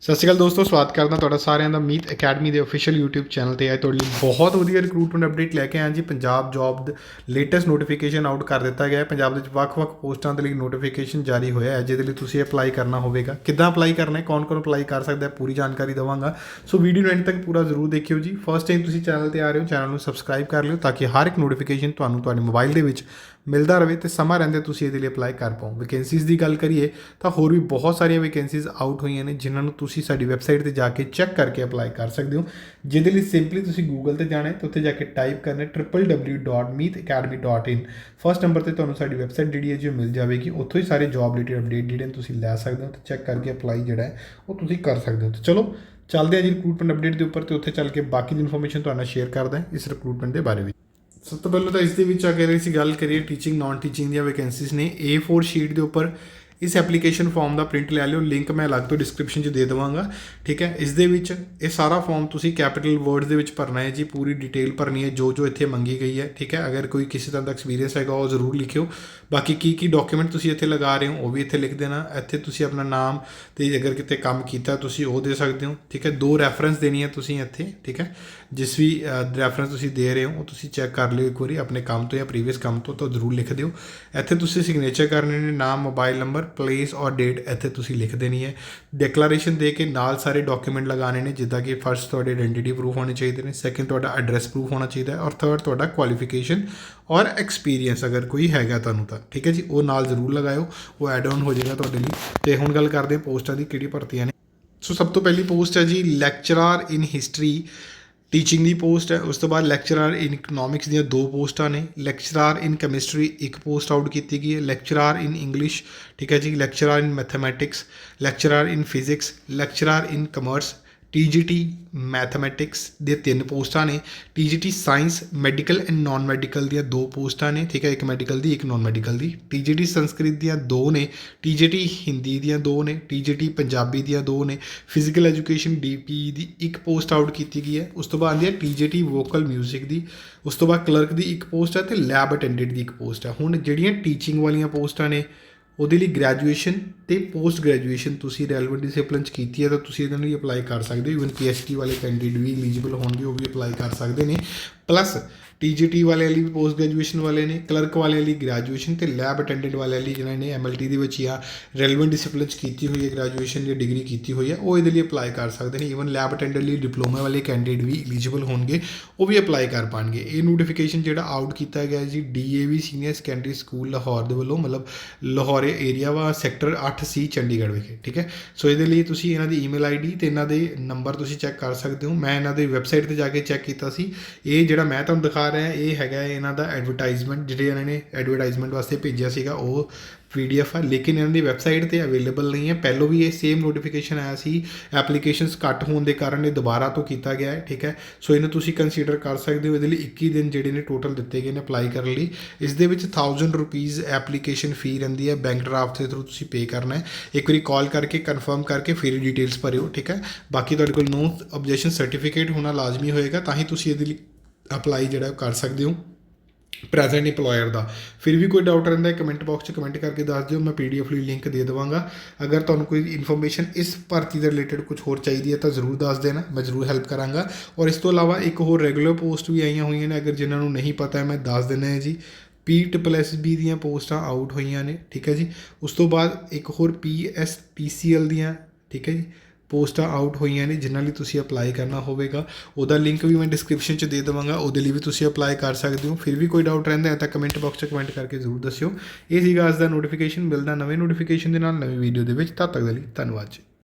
ਸਤਿ ਸ਼੍ਰੀ ਅਕਾਲ ਦੋਸਤੋ, ਸਵਾਗਤ ਕਰਦਾ ਤੁਹਾਡਾ ਸਾਰਿਆਂ ਦਾ ਮੀਤ ਅਕੈਡਮੀ ਦੇ ਅਫੀਸ਼ੀਅਲ YouTube ਚੈਨਲ ਤੇ। ਅੱਜ ਤੁਹਾਡੇ ਲਈ ਬਹੁਤ ਵਧੀਆ ਰਿਕਰੂਟਮੈਂਟ ਅਪਡੇਟ ਲੈ ਕੇ ਆਇਆ ਜੀ। ਪੰਜਾਬ ਜੌਬ ਦੇ ਲੇਟੈਸਟ ਨੋਟੀਫਿਕੇਸ਼ਨ ਆਊਟ ਕਰ ਦਿੱਤਾ ਗਿਆ ਹੈ। ਪੰਜਾਬ ਦੇ ਵਿੱਚ ਵੱਖ-ਵੱਖ ਪੋਸਟਾਂ ਦੇ ਲਈ ਨੋਟੀਫਿਕੇਸ਼ਨ ਜਾਰੀ ਹੋਇਆ ਹੈ। ਜਿਹਦੇ ਲਈ ਤੁਸੀਂ ਅਪਲਾਈ ਕਰਨਾ ਹੋਵੇਗਾ। ਕਿੱਦਾਂ ਅਪਲਾਈ ਕਰਨਾ ਹੈ? ਕੌਣ-ਕੌਣ ਅਪਲਾਈ ਕਰ ਸਕਦਾ ਹੈ? ਪੂਰੀ ਜਾਣਕਾਰੀ ਦਵਾਂਗਾ। ਸੋ ਵੀਡੀਓ ਨੂੰ ਐਂਡ ਤੱਕ ਪੂਰਾ ਜ਼ਰੂਰ ਦੇਖਿਓ ਜੀ। ਫਸਟ ਟਾਈਮ ਤੁਸੀਂ ਚੈਨਲ ਤੇ ਆ ਰਹੇ ਹੋ ਚੈਨਲ ਨੂੰ ਸਬਸਕ੍ਰਾਈਬ ਕਰ ਲਿਓ ਤਾਂ ਕਿ ਹਰ ਇੱਕ ਨੋਟੀਫਿਕੇਸ਼ਨ ਤੁਹਾਨੂੰ ਤੁਹਾਡੇ ਮੋਬਾਈਲ ਦੇ ਵਿੱਚ ਮਿਲਦਾ ਰਹੇ ਤੇ ਸਮਾਂ ਰਹਿੰਦੇ ਤੁਸੀਂ ਇਹਦੇ ਲਈ ਅਪਲਾਈ ਕਰ ਪਾਓ। ਵੈਕੈਂਸੀਜ਼ ਦੀ ਗੱਲ ਕਰੀਏ ਤਾਂ ਹੋਰ ਵੀ ਬਹੁਤ ਸਾਰੀਆਂ ਵੈਕੈਂਸੀਜ਼ ਆਊਟ ਹੋਈਆਂ ਨੇ ਜਿਨ੍ਹਾਂ ਨੂੰ ਤੁਸੀਂ ਸਾਡੀ ਵੈਬਸਾਈਟ ਤੇ ਜਾ ਕੇ ਚੈੱਕ ਕਰਕੇ ਅਪਲਾਈ ਕਰ ਸਕਦੇ ਹੋ। ਜਿਹਦੇ ਲਈ ਸਿੰਪਲੀ ਤੁਸੀਂ ਗੂਗਲ ਤੇ ਜਾਣਾ ਹੈ ਤੇ ਉੱਥੇ ਜਾ ਕੇ ਟਾਈਪ ਕਰਨਾ ਹੈ www.meetacademy.in ਫਸਟ ਨੰਬਰ ਤੇ ਤੁਹਾਨੂੰ ਸਾਡੀ ਵੈਬਸਾਈਟ ਜਿਹੜੀ ਹੈ ਜੋ ਮਿਲ ਜਾਵੇਗੀ। ਉੱਥੋਂ ਹੀ ਸਾਰੇ ਜੌਬ ਰਿਲੇਟਡ ਅਪਡੇਟ ਜਿਹੜੇ ਨੇ ਤੁਸੀਂ ਲੈ ਸਕਦੇ ਹੋ ਤੇ ਚੈੱਕ ਕਰਕੇ ਅਪਲਾਈ ਜਿਹੜਾ ਹੈ ਉਹ ਤੁਸੀਂ ਕਰ ਸਕਦੇ ਹੋ। ਤੇ ਚਲੋ, ਚੱਲਦੇ ਹਾਂ ਜੀ ਰਿਕਰੂਟਮੈਂਟ ਅਪਡੇਟ ਦੇ ਉੱਪਰ ਤੇ ਉੱਥੇ ਚੱਲ ਕੇ ਬਾਕੀ ਦੀ ਇਨਫੋਰਮੇਸ਼ਨ ਤੁਹਾਡੇ ਨਾਲ ਸ਼ੇਅਰ ਕਰਦਾ ਇਸ ਰਿਕਰੂਟਮੈਂਟ ਦੇ ਬਾਰੇ ਵਿੱਚ। ਸਭ ਤੋਂ ਪਹਿਲਾਂ ਤਾਂ ਇਸ ਦੇ ਵਿੱਚ ਅਗਰ ਅਸੀਂ ਗੱਲ ਕਰੀਏ ਟੀਚਿੰਗ ਨਾਨ ਟੀਚਿੰਗ ਦੀਆਂ ਵੈਕੈਂਸੀਜ਼ ਨੇ A4 ਸ਼ੀਟ ਦੇ ਉੱਪਰ ਇਸ ਐਪਲੀਕੇਸ਼ਨ ਫਾਰਮ ਦਾ ਪ੍ਰਿੰਟ ਲੈ ਲਿਓ ਲਿੰਕ ਮੈਂ ਅਲੱਗ ਤੋਂ ਡਿਸਕ੍ਰਿਪਸ਼ਨ 'ਚ ਦੇ ਦੇਵਾਂਗਾ, ਠੀਕ ਹੈ? ਇਸ ਦੇ ਵਿੱਚ ਇਹ ਸਾਰਾ ਫਾਰਮ ਤੁਸੀਂ ਕੈਪੀਟਲ ਵਰਡਸ ਦੇ ਵਿੱਚ ਭਰਨਾ ਹੈ ਜੀ, ਪੂਰੀ ਡਿਟੇਲ ਭਰਨੀ ਹੈ, ਜੋ ਜੋ ਇੱਥੇ ਮੰਗੀ ਗਈ ਹੈ, ਠੀਕ ਹੈ? ਅਗਰ ਕੋਈ ਕਿਸੇ ਤਰ੍ਹਾਂ ਦਾ ਐਕਸਪੀਰੀਅੰਸ ਹੈਗਾ, ਉਹ ਜ਼ਰੂਰ ਲਿਖਿਓ। ਬਾਕੀ ਕੀ ਕੀ ਡਾਕੂਮੈਂਟ ਤੁਸੀਂ ਇੱਥੇ ਲਗਾ ਰਹੇ ਹੋ, ਉਹ ਵੀ ਇੱਥੇ ਲਿਖ ਦੇਣਾ। ਇੱਥੇ ਤੁਸੀਂ ਆਪਣਾ ਨਾਮ ਤੇ ਅਗਰ ਕਿਤੇ ਕੰਮ ਕੀਤਾ, ਤੁਸੀਂ ਉਹ ਦੇ ਸਕਦੇ ਹੋ, ਠੀਕ ਹੈ? ਦੋ ਰੈਫਰੈਂਸ ਦੇਣੀ ਹੈ ਤੁਸੀਂ ਇੱਥੇ, ਠੀਕ ਹੈ? ਜਿਸ ਵੀ ਰੈਫਰੈਂਸ ਤੁਸੀਂ ਦੇ ਰਹੇ ਹੋ, ਉਹ ਤੁਸੀਂ ਚੈੱਕ ਕਰ ਲਿਓ ਇੱਕ ਵਾਰੀ, ਆਪਣੇ ਕੰਮ ਤੋਂ ਜਾਂ ਪ੍ਰੀਵੀਅਸ ਕੰਮ ਤੋਂ, ਤਾਂ ਜ਼ਰੂਰ ਲਿਖ ਦਿਓ। ਇੱਥੇ ਤੁਸੀਂ ਸਿਗਨੇਚਰ ਕਰਨੇ ਨੇ, ਨਾਮ ਮੋਬਾਈਲ ਨੰਬਰ ਪਲੇਸ ਔਰ ਡੇਟ ਇੱਥੇ ਤੁਸੀਂ ਲਿਖ ਦੇਣੀ ਹੈ। ਡਿਕਲੇਰੇਸ਼ਨ ਦੇ ਕੇ ਨਾਲ ਸਾਰੇ ਡਾਕੂਮੈਂਟ ਲਗਾਣੇ ਨੇ, ਜਿੱਦਾਂ ਕਿ ਫਰਸਟ ਤੁਹਾਡੇ ਆਇਡੈਂਟੀਟੀ ਪ੍ਰੂਫ ਹੋਣੇ ਚਾਹੀਦੇ ਨੇ ਸੈਕੰਡ ਤੁਹਾਡਾ ਐਡਰੈਸ ਪ੍ਰੂਫ ਹੋਣਾ ਚਾਹੀਦਾ ਹੈ, ਔਰ ਥਰਡ ਤੁਹਾਡਾ ਕੁਆਲੀਫਿਕੇਸ਼ਨ ਔਰ ਐਕਸਪੀਰੀਅੰਸ ਅਗਰ ਕੋਈ ਹੈਗਾ ਤੁਹਾਨੂੰ ਤਾਂ। ਠੀਕ ਹੈ ਜੀ? ਉਹ ਨਾਲ ਜ਼ਰੂਰ ਲਗਾਇਓ, ਉਹ ਐਡ ਆਨ ਹੋ ਜਾਏਗਾ ਤੁਹਾਡੇ ਲਈ। ਤੇ ਹੁਣ ਗੱਲ ਕਰਦੇ ਹਾਂ ਪੋਸਟਾਂ ਦੀ ਕਿਹੜੀ ਭਰਤੀਆਂ ਨੇ। ਸੋ ਸਭ ਤੋਂ ਪਹਿਲੀ ਪੋਸਟ ਹੈ ਜੀ ਲੈਕਚਰਰ ਇਨ ਹਿਸਟਰੀ ਟੀਚਿੰਗ ਦੀ ਪੋਸਟ ਹੈ ਉਸ ਤੋਂ ਬਾਅਦ ਲੈਕਚਰਰ ਇਨ ਇਕਨੋਮਿਕਸ ਦੀਆਂ ਦੋ ਪੋਸਟਾਂ ਨੇ ਲੈਕਚਰਰ ਇਨ ਕੈਮਿਸਟਰੀ ਇੱਕ ਪੋਸਟ ਆਊਟ ਕੀਤੀ ਗਈ ਹੈ ਲੈਕਚਰਰ ਇਨ ਇੰਗਲਿਸ਼ ਠੀਕ ਹੈ ਜੀ lecturer in mathematics lecturer in physics lecturer in commerce TGT mathematics ਦੇ ਤਿੰਨ ਪੋਸਟਾਂ ਨੇ। TGT science medical and non medical ਦੀਆਂ ਦੋ ਪੋਸਟਾਂ ਨੇ। ਠੀਕ ਹੈ, ਇੱਕ ਮੈਡੀਕਲ ਦੀ, ਇੱਕ ਨਾਨ ਮੈਡੀਕਲ ਦੀ TGT ਸੰਸਕ੍ਰਿਤ ਦੀਆਂ ਦੋ ਨੇ। TGT ਹਿੰਦੀ ਦੀਆਂ ਦੋ ਨੇ। TGT ਪੰਜਾਬੀ ਦੀਆਂ ਦੋ ਨੇ। ਫਿਜ਼ੀਕਲ ਐਜੂਕੇਸ਼ਨ DP ਦੀ ਇੱਕ ਪੋਸਟ ਆਊਟ ਕੀਤੀ ਗਈ ਹੈ। ਉਸ ਤੋਂ ਬਾਅਦ ਆਉਂਦੀ ਹੈ TGT ਵੋਕਲ 뮤직 ਦੀ। ਉਸ ਤੋਂ ਬਾਅਦ ਕਲਰਕ ਦੀ ਇੱਕ ਪੋਸਟ ਹੈ ਤੇ ਲੈਬ ਅਟੈਂਡੈਂਟ ਦੀ ਇੱਕ ਪੋਸਟ ਹੈ। ਹੁਣ ਜਿਹੜੀਆਂ ਟੀਚਿੰਗ ਵਾਲੀਆਂ ਪੋਸਟਾਂ ਨੇ ਉਹਦੇ ਲਈ ਗ੍ਰੈਜੂਏਸ਼ਨ ਤੇ ਪੋਸਟ ਗ੍ਰੈਜੂਏਸ਼ਨ ਤੁਸੀਂ ਰੈਲੇਵੈਂਟ ਡਿਸਪਲਿਨ ਚ ਕੀਤੀ ਹੈ ਤਾਂ ਤੁਸੀਂ ਇਹਦੇ ਲਈ ਅਪਲਾਈ ਕਰ ਸਕਦੇ ਹੋ। ਇਵਨ ਪੀਐਚਡੀ ਵਾਲੇ ਕੈਂਡੀਡੇਟ ਵੀ ਐਲੀਜੀਬਲ ਹੋਣਗੇ, ਉਹ ਵੀ ਅਪਲਾਈ ਕਰ ਸਕਦੇ ਨੇ। ਪਲੱਸ ਟੀਜੀਟੀ ਵਾਲਿਆਂ ਲਈ ਵੀ ਪੋਸਟ ਗ੍ਰੈਜੂਏਸ਼ਨ ਵਾਲੇ ਨੇ ਕਲਰਕ ਵਾਲਿਆਂ ਲਈ ਗ੍ਰੈਜੂਏਸ਼ਨ ਤੇ ਲੈਬ ਅਟੈਂਡੈਂਟ ਵਾਲਿਆਂ ਲਈ ਜਿਨ੍ਹਾਂ ਨੇ ਐਮਐਲਟੀ ਦੇ ਵਿੱਚ ਜਾਂ ਰੈਲੇਵੈਂਟ ਡਿਸਪਲਿਨ ਚ ਕੀਤੀ ਹੋਈ ਹੈ ਗ੍ਰੈਜੂਏਸ਼ਨ ਜਾਂ ਡਿਗਰੀ ਕੀਤੀ ਹੋਈ ਹੈ, ਉਹ ਇਹਦੇ ਲਈ ਅਪਲਾਈ ਕਰ ਸਕਦੇ ਨੇ। ਈਵਨ ਲੈਬ ਅਟੈਂਡੈਂਟ ਲਈ ਡਿਪਲੋਮਾ ਵਾਲੇ ਕੈਂਡੀਡੇਟ ਵੀ ਐਲੀਜੀਬਲ ਹੋਣਗੇ, ਉਹ ਵੀ ਅਪਲਾਈ ਕਰ ਪਾਣਗੇ। ਇਹ ਨੋਟੀਫਿਕੇਸ਼ਨ ਜਿਹੜਾ ਆਊਟ ਕੀਤਾ ਗਿਆ ਹੈ ਜੀ DAV senior secondary school Lahore ਦੇ ਵੱਲੋਂ, ਮਤਲਬ ਲਾਹੌਰ ਏਰੀਆ ਵਾ ਸੈਕਟਰ 8C ਚੰਡੀਗੜ੍ਹ ਵਿਖੇ, ਠੀਕ ਹੈ? ਸੋ ਇਹਦੇ ਲਈ ਤੁਸੀਂ ਇਹਨਾਂ ਦੀ ਈਮੇਲ ਆਈਡੀ ਤੇ ਇਹਨਾਂ ਦੇ ਨੰਬਰ ਤੁਸੀਂ ਚੈੱਕ ਕਰ ਸਕਦੇ ਹੋ। ਮੈਂ ਇਹਨਾਂ ਦੀ ਵੈਬਸਾਈਟ ਤੇ ਜਾ ਕੇ ਚੈੱਕ ਕੀਤਾ ਸੀ। ਇਹ ਜਿਹੜਾ ਮੈਂ ਤੁਹਾਨੂੰ ਦਿਖਾ ਰਿਹਾ ਇਹ ਹੈਗਾ ਇਹਨਾਂ ਦਾ ਐਡਵਰਟਾਈਜ਼ਮੈਂਟ ਜਿਹੜੇ ਇਹਨਾਂ ਨੇ ਐਡਵਰਟਾਈਜ਼ਮੈਂਟ ਵਾਸਤੇ ਭੇਜਿਆ ਸੀਗਾ, ਉਹ ਪੀਡੀਐਫ ਆ, ਲੇਕਿਨ ਇਹਨਾਂ ਦੀ ਵੈਬਸਾਈਟ ਤੇ ਅਵੇਲੇਬਲ ਨਹੀਂ ਹੈ। ਪਹਿਲੋਂ ਵੀ ਇਹ ਸੇਮ ਨੋਟੀਫਿਕੇਸ਼ਨ ਆਇਆ ਸੀ ਐਪਲੀਕੇਸ਼ਨਸ ਘੱਟ ਹੋਣ ਦੇ ਕਾਰਨ ਇਹ ਦੁਬਾਰਾ ਤੋਂ ਕੀਤਾ ਗਿਆ ਹੈ, ਠੀਕ ਹੈ? ਸੋ ਇਹਨੂੰ ਤੁਸੀਂ ਕੰਸੀਡਰ ਕਰ ਸਕਦੇ ਹੋ, ਇਹਦੇ ਲਈ 21 ਦਿਨ ਜਿਹੜੇ ਨੇ ਟੋਟਲ ਦਿੱਤੇ ਗਏ ਨੇ ਅਪਲਾਈ ਕਰਨ ਲਈ। ਇਸ ਦੇ ਵਿੱਚ 1000 ਰੁਪੀਸ ਐਪਲੀਕੇਸ਼ਨ ਫੀ ਰਹਿੰਦੀ ਹੈ ਬੈਂਕ ਡਰਾਫਟ ਦੇ ਥਰੂ ਤੁਸੀਂ ਪੇ ਕਰਨਾ ਹੈ। ਇੱਕ ਵਾਰੀ ਕਾਲ ਕਰਕੇ ਕਨਫਰਮ ਕਰਕੇ ਫਿਰ ਡਿਟੇਲਸ ਭਰਿਓ, ਠੀਕ ਹੈ? ਬਾਕੀ ਤੁਹਾਡੇ ਕੋਲ ਨੋ ਆਬਜੈਕਸ਼ਨ ਸਰਟੀਫਿਕੇਟ ਹੋਣਾ ਲਾਜ਼ਮੀ ਹੋਏਗਾ, ਤਾਂ ਹੀ ਤੁਸੀਂ ਇਹਦੇ ਲਈ ਅਪਲਾਈ ਜਿਹੜਾ ਉਹ ਕਰ ਸਕਦੇ ਹੋ ਪ੍ਰੈਜ਼ੈਂਟ EMPLOYER ਦਾ। ਫਿਰ ਵੀ ਕੋਈ ਡਾਊਟ ਰਹਿੰਦਾ ਹੈ ਕਮੈਂਟ ਬਾਕਸ 'ਚ ਕਮੈਂਟ ਕਰਕੇ ਦੱਸ ਦਿਓ, ਮੈਂ ਪੀਡੀਐਫ ਲਈ ਲਿੰਕ ਦੇ ਦੇਵਾਂਗਾ। ਅਗਰ ਤੁਹਾਨੂੰ ਕੋਈ ਇਨਫੋਰਮੇਸ਼ਨ ਇਸ ਭਰਤੀ ਦੇ ਰਿਲੇਟਡ ਕੁਝ ਹੋਰ ਚਾਹੀਦੀ ਹੈ ਤਾਂ ਜ਼ਰੂਰ ਦੱਸ ਦੇਣਾ, ਮੈਂ ਜ਼ਰੂਰ ਹੈਲਪ ਕਰਾਂਗਾ। ਔਰ ਇਸ ਤੋਂ ਇਲਾਵਾ ਇੱਕ ਹੋਰ ਰੈਗੂਲਰ ਪੋਸਟ ਵੀ ਆਈਆਂ ਹੋਈਆਂ ਨੇ, ਅਗਰ ਜਿਨ੍ਹਾਂ ਨੂੰ ਨਹੀਂ ਪਤਾ ਹੈ, ਮੈਂ ਦੱਸ ਦਿੰਦਾ ਹੈ ਜੀ। ਪੀ ਟ੍ਰਿਪਲ ਐਸ ਬੀ ਦੀਆਂ ਪੋਸਟਾਂ ਆਊਟ ਹੋਈਆਂ ਨੇ, ਠੀਕ ਹੈ ਜੀ। ਉਸ ਤੋਂ ਬਾਅਦ ਇੱਕ ਹੋਰ ਪੀ ਐਸ ਪੀ ਸੀ ਐਲ ਦੀਆਂ, ਠੀਕ ਹੈ ਜੀ। ਪੋਸਟਾਂ ਆਊਟ ਹੋਈਆਂ ਨੇ, ਜਿਨ੍ਹਾਂ ਲਈ ਤੁਸੀਂ ਅਪਲਾਈ ਕਰਨਾ ਹੋਵੇਗਾ। ਉਹਦਾ ਲਿੰਕ ਵੀ ਮੈਂ ਡਿਸਕ੍ਰਿਪਸ਼ਨ 'ਚ ਦੇ ਦੇਵਾਂਗਾ, ਉਹਦੇ ਲਈ ਵੀ ਤੁਸੀਂ ਅਪਲਾਈ ਕਰ ਸਕਦੇ ਹੋ। ਫਿਰ ਵੀ ਕੋਈ ਡਾਊਟ ਰਹਿੰਦਾ ਹੈ ਤਾਂ ਕਮੈਂਟ ਬਾਕਸ 'ਚ ਕਮੈਂਟ ਕਰਕੇ ਜ਼ਰੂਰ ਦੱਸਿਓ। ਇਹ ਸੀਗਾ ਅੱਜ ਦਾ ਨੋਟੀਫਿਕੇਸ਼ਨ ਮਿਲਦਾ ਨਵੇਂ ਨੋਟੀਫਿਕੇਸ਼ਨ ਦੇ ਨਾਲ ਨਵੀਂ ਵੀਡੀਓ ਦੇ ਵਿੱਚ। ਤਦ ਤੱਕ ਦੇ ਲਈ ਧੰਨਵਾਦ ਜੀ।